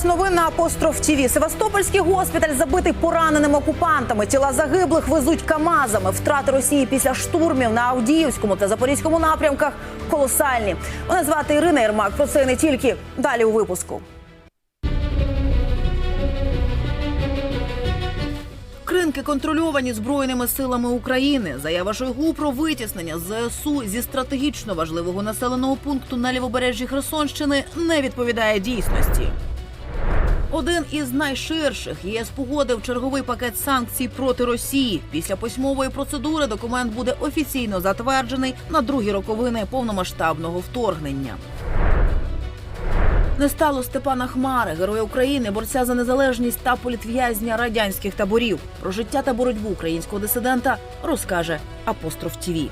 час новин на апостроф ТІВІ. Севастопольський госпіталь забитий пораненими окупантами. Тіла загиблих везуть камазами. Втрати Росії після штурмів на Авдіївському та Запорізькому напрямках колосальні. Мене звати Ірина Єрмак. Про це не тільки далі у випуску. Кринки контрольовані збройними силами України. Заява Шойгу про витіснення ЗСУ зі стратегічно важливого населеного пункту на лівобережжі Херсонщини не відповідає дійсності. Один із найширших ЄС погодив черговий пакет санкцій проти Росії. Після письмової процедури документ буде офіційно затверджений на другі роковини повномасштабного вторгнення. Не стало Степана Хмари, героя України, борця за незалежність та політв'язня радянських таборів. Про життя та боротьбу українського дисидента розкаже Апостроф ТІВІ.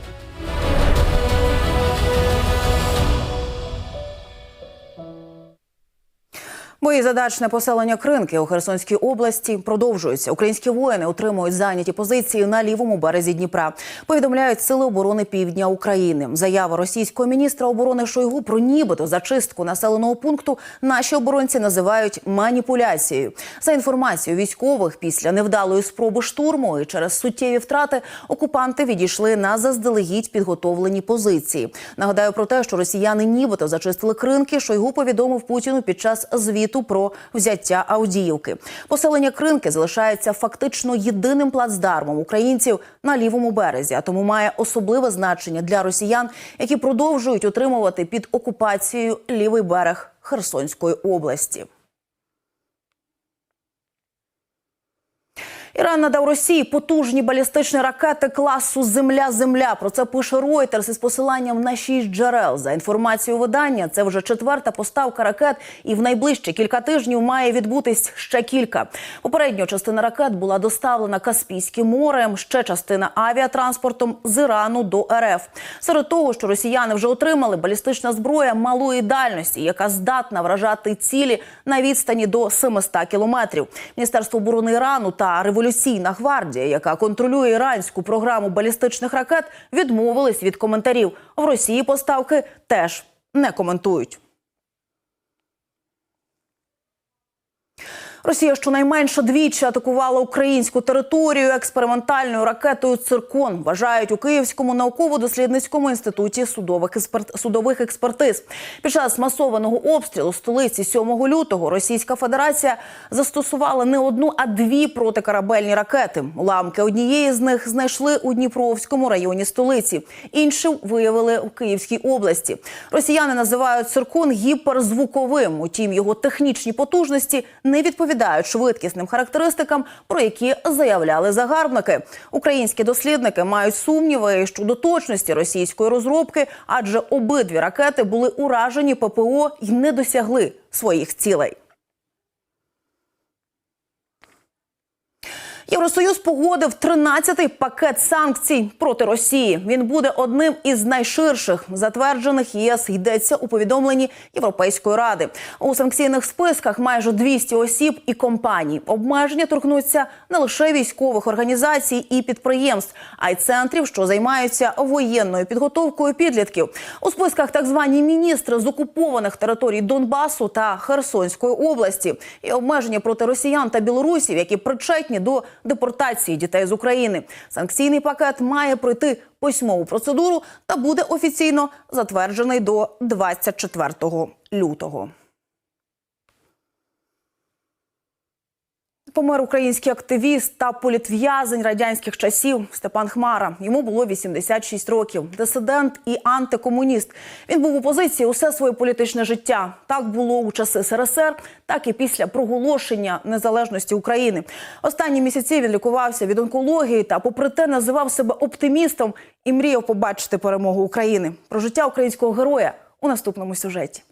Бої задачне поселення Кринки у Херсонській області продовжуються. Українські воїни отримують зайняті позиції на лівому березі Дніпра. Повідомляють сили оборони Півдня України. Заява російського міністра оборони Шойгу про нібито зачистку населеного пункту наші оборонці називають маніпуляцією. За інформацією військових, після невдалої спроби штурму і через суттєві втрати окупанти відійшли на заздалегідь підготовлені позиції. Нагадаю про те, що росіяни нібито зачистили кринки. Шойгу повідомив Путіну під час звіту про взяття Авдіївки. Поселення Кринки залишається фактично єдиним плацдармом українців на лівому березі, а тому має особливе значення для росіян, які продовжують отримувати під окупацією лівий берег Херсонської області. Іран надав Росії потужні балістичні ракети класу Земля-Земля. Про це пише Reuters із посиланням на шість джерел. За інформацією видання, це вже четверта поставка ракет, і в найближчі кілька тижнів має відбутись ще кілька. Попередньо частина ракет була доставлена Каспійським морем. Ще частина авіатранспортом з Ірану до РФ. Серед того, що росіяни вже отримали балістична зброя малої дальності, яка здатна вражати цілі на відстані до 700 кілометрів. Міністерство оборони Ірану та революційна гвардія, яка контролює іранську програму балістичних ракет, відмовились від коментарів. В Росії поставки теж не коментують. Росія щонайменше двічі атакувала українську територію експериментальною ракетою Циркон. Вважають у Київському науково-дослідницькому інституті судових експерт... судових експертиз. Під час масованого обстрілу столиці 7 лютого Російська Федерація застосувала не одну, а дві протикорабельні ракети. Уламки однієї з них знайшли у Дніпровському районі столиці. Іншу виявили у Київській області. Росіяни називають циркон гіперзвуковим. Утім, його технічні потужності не відповідають швидкісним характеристикам, про які заявляли загарбники. Українські дослідники мають сумніви щодо точності російської розробки, адже обидві ракети були уражені ППО і не досягли своїх цілей. Євросоюз погодив 13-й пакет санкцій проти Росії. Він буде одним із найширших затверджених ЄС. Йдеться у повідомленні Європейської ради. У санкційних списках майже 200 осіб і компаній. Обмеження торкнуться не лише військових організацій і підприємств, а й центрів, що займаються воєнною підготовкою підлітків. У списках так звані міністри з окупованих територій Донбасу та Херсонської області. І обмеження проти росіян та білорусів, які причетні до депортації дітей з України. Санкційний пакет має пройти письмову процедуру та буде офіційно затверджений до 24 лютого. Помер український активіст та політв'язень радянських часів Степан Хмара. Йому було 86 років. Дисидент і антикомуніст. Він був у опозиції усе своє політичне життя. Так було у часи СРСР, так і після проголошення незалежності України. Останні місяці він лікувався від онкології та, попри те, називав себе оптимістом і мріяв побачити перемогу України. Про життя українського героя у наступному сюжеті.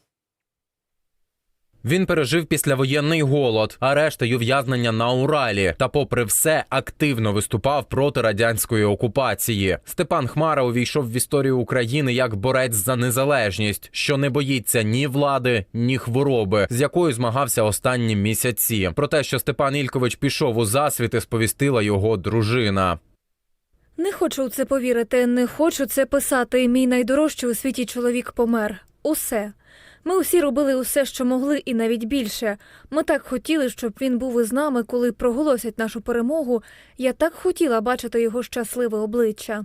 Він пережив післявоєнний голод, арешт і ув'язнення на Уралі, та, попри все, активно виступав проти радянської окупації. Степан Хмара увійшов в історію України як борець за незалежність, що не боїться ні влади, ні хвороби, з якою змагався останні місяці. Про те, що Степан Ількович пішов у засвіти, сповістила його дружина. Не хочу у це повірити, не хочу це писати. Мій найдорожчий у світі чоловік помер. Усе. Ми усі робили усе, що могли, і навіть більше. Ми так хотіли, щоб він був із нами, коли проголосять нашу перемогу. Я так хотіла бачити його щасливе обличчя.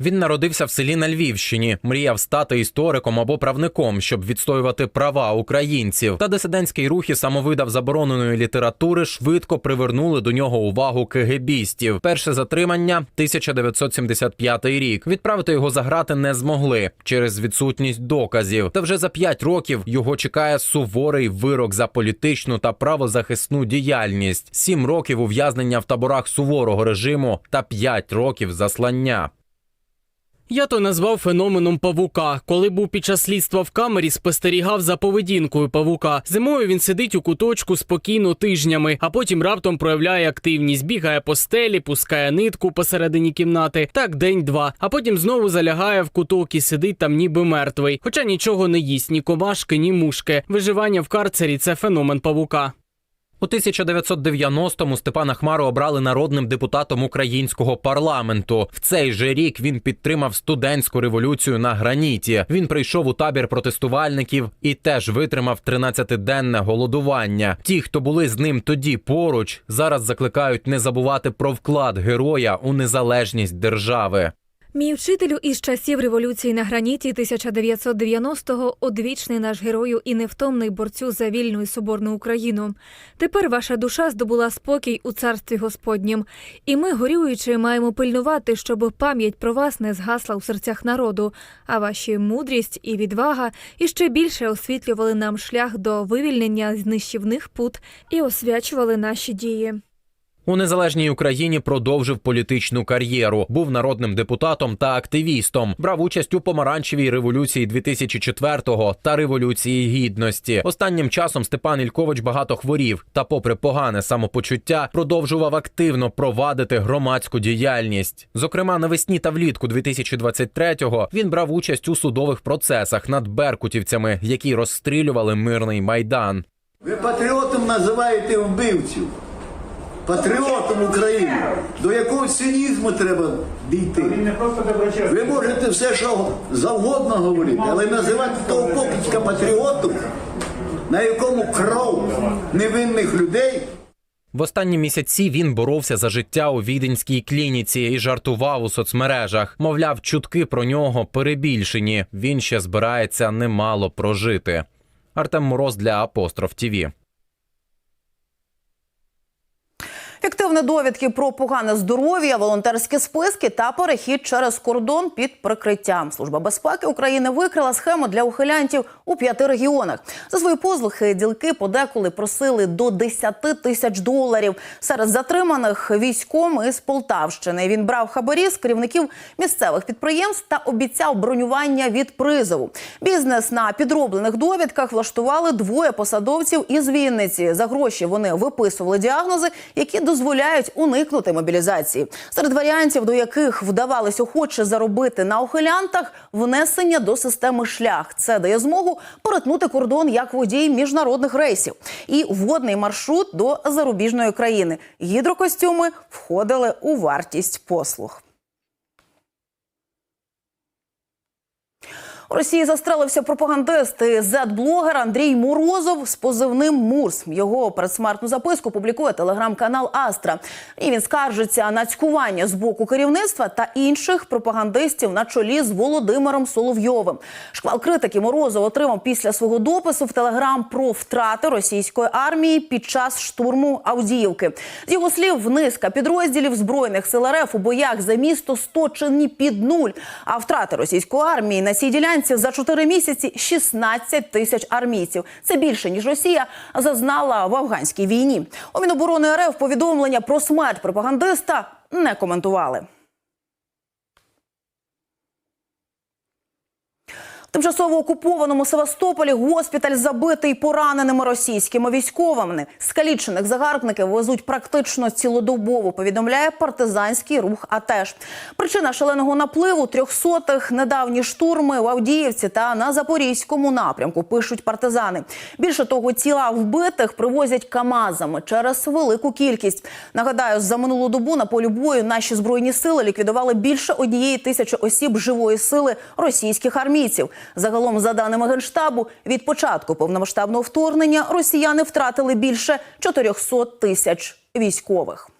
Він народився в селі на Львівщині, мріяв стати істориком або правником, щоб відстоювати права українців. Та дисидентський рух і самовидав забороненої літератури швидко привернули до нього увагу кегебістів. Перше затримання 1975 рік. Відправити його за грати не змогли через відсутність доказів. Та вже за п'ять років його чекає суворий вирок за політичну та правозахисну діяльність, сім років ув'язнення в таборах суворого режиму та п'ять років заслання. Я то назвав феноменом павука. Коли був під час слідства в камері, спостерігав за поведінкою павука. Зимою він сидить у куточку спокійно тижнями, а потім раптом проявляє активність, бігає по стелі, пускає нитку посередині кімнати. Так день-два. А потім знову залягає в куток і сидить там, ніби мертвий. Хоча нічого не їсть, ні комашки, ні мушки. Виживання в карцері це феномен павука. У 1990-му Степана Хмару обрали народним депутатом українського парламенту. В цей же рік він підтримав студентську революцію на граніті. Він прийшов у табір протестувальників і теж витримав 13-денне голодування. Ті, хто були з ним тоді поруч, зараз закликають не забувати про вклад героя у незалежність держави. Мій вчителю із часів революції на граніті 1990-го одвічний наш герою і невтомний борцю за вільну і соборну Україну. Тепер ваша душа здобула спокій у царстві Господнім, і ми, горюючи, маємо пильнувати, щоб пам'ять про вас не згасла у серцях народу, а ваші мудрість і відвага іще більше освітлювали нам шлях до вивільнення з нищівних пут і освячували наші дії. У незалежній Україні продовжив політичну кар'єру. Був народним депутатом та активістом. Брав участь у помаранчевій революції 2004-го та революції гідності. Останнім часом Степан Ількович багато хворів та, попри погане самопочуття, продовжував активно провадити громадську діяльність. Зокрема, навесні та влітку 2023-го він брав участь у судових процесах над беркутівцями, які розстрілювали мирний майдан. Ви патріотом називаєте вбивців. Патріотом України. До якого цинізму треба дійти? Ви можете все, що завгодно говорити, але називати того покидька патріотом, на якому кров невинних людей. В останні місяці він боровся за життя у віденській клініці і жартував у соцмережах. Мовляв, чутки про нього перебільшені. Він ще збирається немало прожити. Артем Мороз для Апостроф ТІВІ. Фіктивні довідки про погане здоров'я, волонтерські списки та перехід через кордон під прикриттям. Служба безпеки України викрила схему для ухилянтів у п'яти регіонах. За свої послуги ділки подеколи просили до 10 тисяч доларів. Серед затриманих військом із Полтавщини. Він брав хабарі з керівників місцевих підприємств та обіцяв бронювання від призову. Бізнес на підроблених довідках влаштували двоє посадовців із Вінниці. За гроші вони виписували діагнози, які дозволяють уникнути мобілізації. Серед варіантів, до яких вдавалось охоче заробити на ухилянтах, внесення до системи шлях. Це дає змогу перетнути кордон як водій міжнародних рейсів і водний маршрут до зарубіжної країни. Гідрокостюми входили у вартість послуг. У Росії застрелився пропагандист і зет-блогер Андрій Морозов з позивним Мурс. Його передсмертну записку публікує телеграм-канал Астра. І він скаржиться на цькування з боку керівництва та інших пропагандистів на чолі з Володимиром Соловйовим. Шквал критики Морозов отримав після свого допису в телеграм про втрати російської армії під час штурму Авдіївки. З його слів, низка підрозділів збройних сил РФ у боях за місто сточені під нуль. А втрати російської армії на цій ділянці за 4 місяці 16 тисяч армійців. Це більше ніж Росія зазнала в афганській війні. У Міноборони РФ повідомлення про смерть пропагандиста не коментували. В Тимчасово окупованому Севастополі госпіталь забитий пораненими російськими військовими. Скалічених загарбники везуть практично цілодобово. Повідомляє партизанський рух. АТЕШ. Причина шаленого напливу трьохсотих недавні штурми в Авдіївці та на запорізькому напрямку. Пишуть партизани. Більше того, тіла вбитих привозять камазами через велику кількість. Нагадаю, за минулу добу на полі бою наші збройні сили ліквідували більше однієї тисячі осіб живої сили російських армійців. Загалом, за даними генштабу, від початку повномасштабного вторгнення росіяни втратили більше 400 тисяч військових.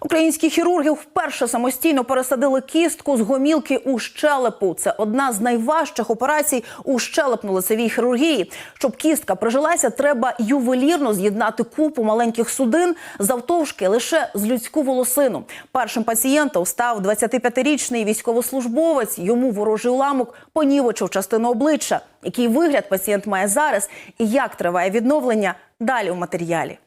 Українські хірурги вперше самостійно пересадили кістку з гомілки у щелепу. Це одна з найважчих операцій у щелепно-лицевій хірургії. Щоб кістка прижилася, треба ювелірно з'єднати купу маленьких судин завтовшки лише з людську волосину. Першим пацієнтом став 25-річний військовослужбовець. Йому ворожий уламок понівечив частину обличчя. Який вигляд пацієнт має зараз і як триває відновлення? Далі у матеріалі.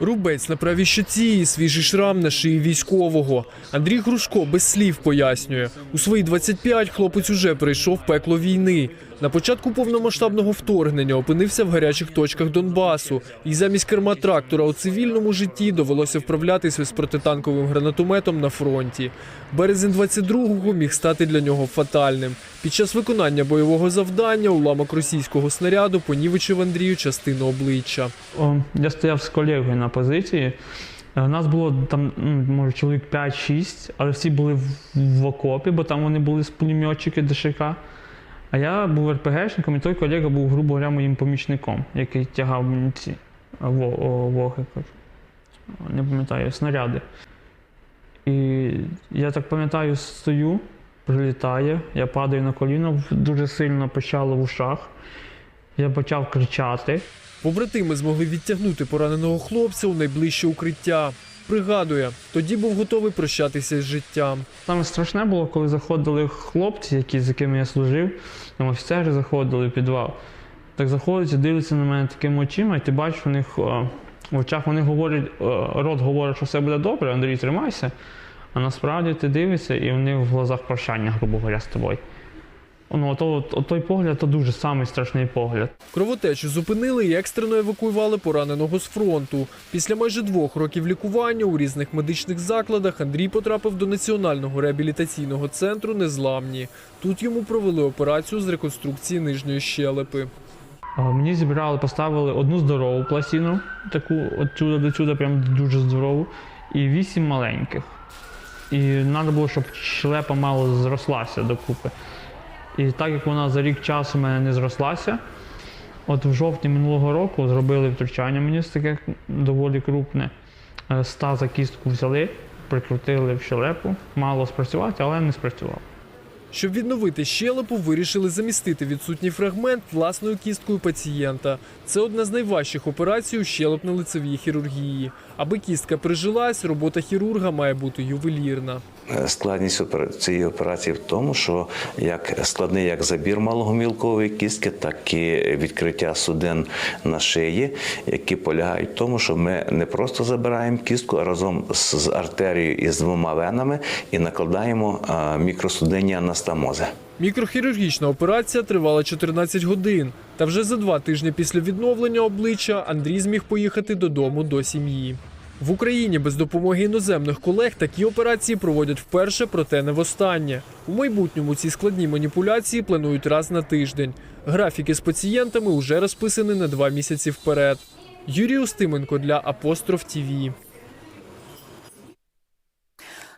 Рубець на правій щоці і свіжий шрам на шиї військового. Андрій Грушко без слів пояснює. У свої 25 хлопець уже пройшов пекло війни. На початку повномасштабного вторгнення опинився в гарячих точках Донбасу. І замість керма трактора у цивільному житті довелося вправлятися з протитанковим гранатометом на фронті. Березень 22-го міг стати для нього фатальним. Під час виконання бойового завдання уламок російського снаряду понівечив Андрію частину обличчя. Я стояв з колегою на позиції. Е, Нас було там, може, чоловік 5-6, але всі були в, в окопі, бо там вони були з пулеметчики ДШК. А я був РПГшником, і той колега був, грубо говоря, моїм помічником, який тягав мені ці воги, не пам'ятаю, снаряди. І я так пам'ятаю, стою, прилітає, я падаю на коліно, дуже сильно почало в ушах. Я почав кричати. Побратими змогли відтягнути пораненого хлопця у найближче укриття. Пригадує, тоді був готовий прощатися з життям. Саме страшне було, коли заходили хлопці, які, з якими я служив, там офіцери заходили в підвал. Так заходять і дивляться на мене такими очима, і ти бачиш, у них е, в очах вони говорять, е, рот говорить, що все буде добре, Андрій, тримайся. А насправді ти дивишся, і у них в глазах прощання, грубо говоря, з тобою. Ну, ото, от, той погляд то дуже самий страшний погляд. Кровотечу зупинили і екстрено евакуювали пораненого з фронту. Після майже двох років лікування у різних медичних закладах Андрій потрапив до національного реабілітаційного центру Незламні. Тут йому провели операцію з реконструкції нижньої щелепи. Мені зібрали, поставили одну здорову пластину, таку отсюда до сюди, прям дуже здорову, і вісім маленьких. І треба було, щоб щелепа мало зрослася докупи. І так як вона за рік часу в мене не зрослася, от в жовтні минулого року зробили втручання мені таке доволі крупне. ста за кістку взяли, прикрутили в щелепу, мало спрацювати, але не спрацював. Щоб відновити щелепу, вирішили замістити відсутній фрагмент власною кісткою пацієнта. Це одна з найважчих операцій у щелепно-лицевій хірургії. Аби кістка прижилась, робота хірурга має бути ювелірна. Складність опера- цієї операції в тому, що як складний як забір малогомілкової кістки, так і відкриття судин на шиї, які полягають в тому, що ми не просто забираємо кістку, а разом з артерією і з двома венами і накладаємо а, мікросудинні анастомози. Мікрохірургічна операція тривала 14 годин. Та вже за два тижні після відновлення обличчя Андрій зміг поїхати додому до сім'ї. В Україні без допомоги іноземних колег такі операції проводять вперше, проте не востаннє. У майбутньому ці складні маніпуляції планують раз на тиждень. Графіки з пацієнтами вже розписані на два місяці вперед. Юрій Устименко для Апостроф ТІВІ.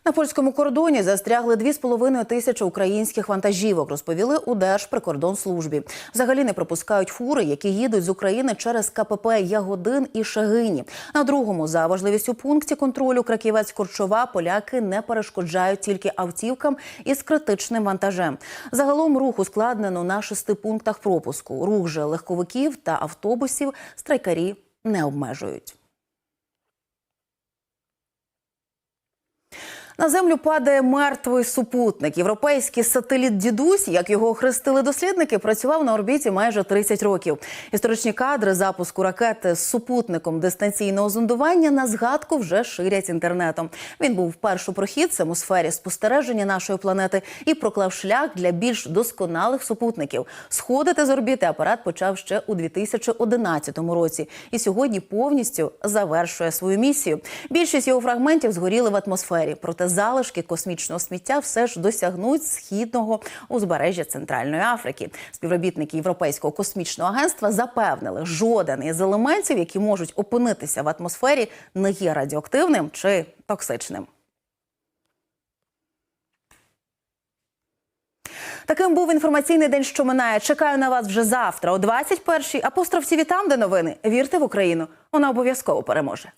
На польському кордоні застрягли 2,5 тисячі українських вантажівок, розповіли у Держприкордонслужбі. Взагалі не пропускають фури, які їдуть з України через КПП Ягодин і Шагині. На другому за важливістю пункті контролю Краківець Корчова поляки не перешкоджають тільки автівкам із критичним вантажем. Загалом рух ускладнено на шести пунктах пропуску. Рух же легковиків та автобусів страйкарі не обмежують. На землю падає мертвий супутник. Європейський сателіт Дідусь, як його охрестили дослідники, працював на орбіті майже 30 років. Історичні кадри запуску ракети з супутником дистанційного зондування на згадку вже ширять інтернетом. Він був першопрохідцем у сфері спостереження нашої планети і проклав шлях для більш досконалих супутників. Сходити з орбіти апарат почав ще у 2011 році і сьогодні повністю завершує свою місію. Більшість його фрагментів згоріли в атмосфері, проте залишки космічного сміття все ж досягнуть східного узбережжя Центральної Африки. Співробітники Європейського космічного агентства запевнили, жоден із елементів, які можуть опинитися в атмосфері, не є радіоактивним чи токсичним. Таким був інформаційний день, що минає. Чекаю на вас вже завтра, о 21-й. Апостроф ТІВІ там, де новини. Вірте в Україну. Вона обов'язково переможе.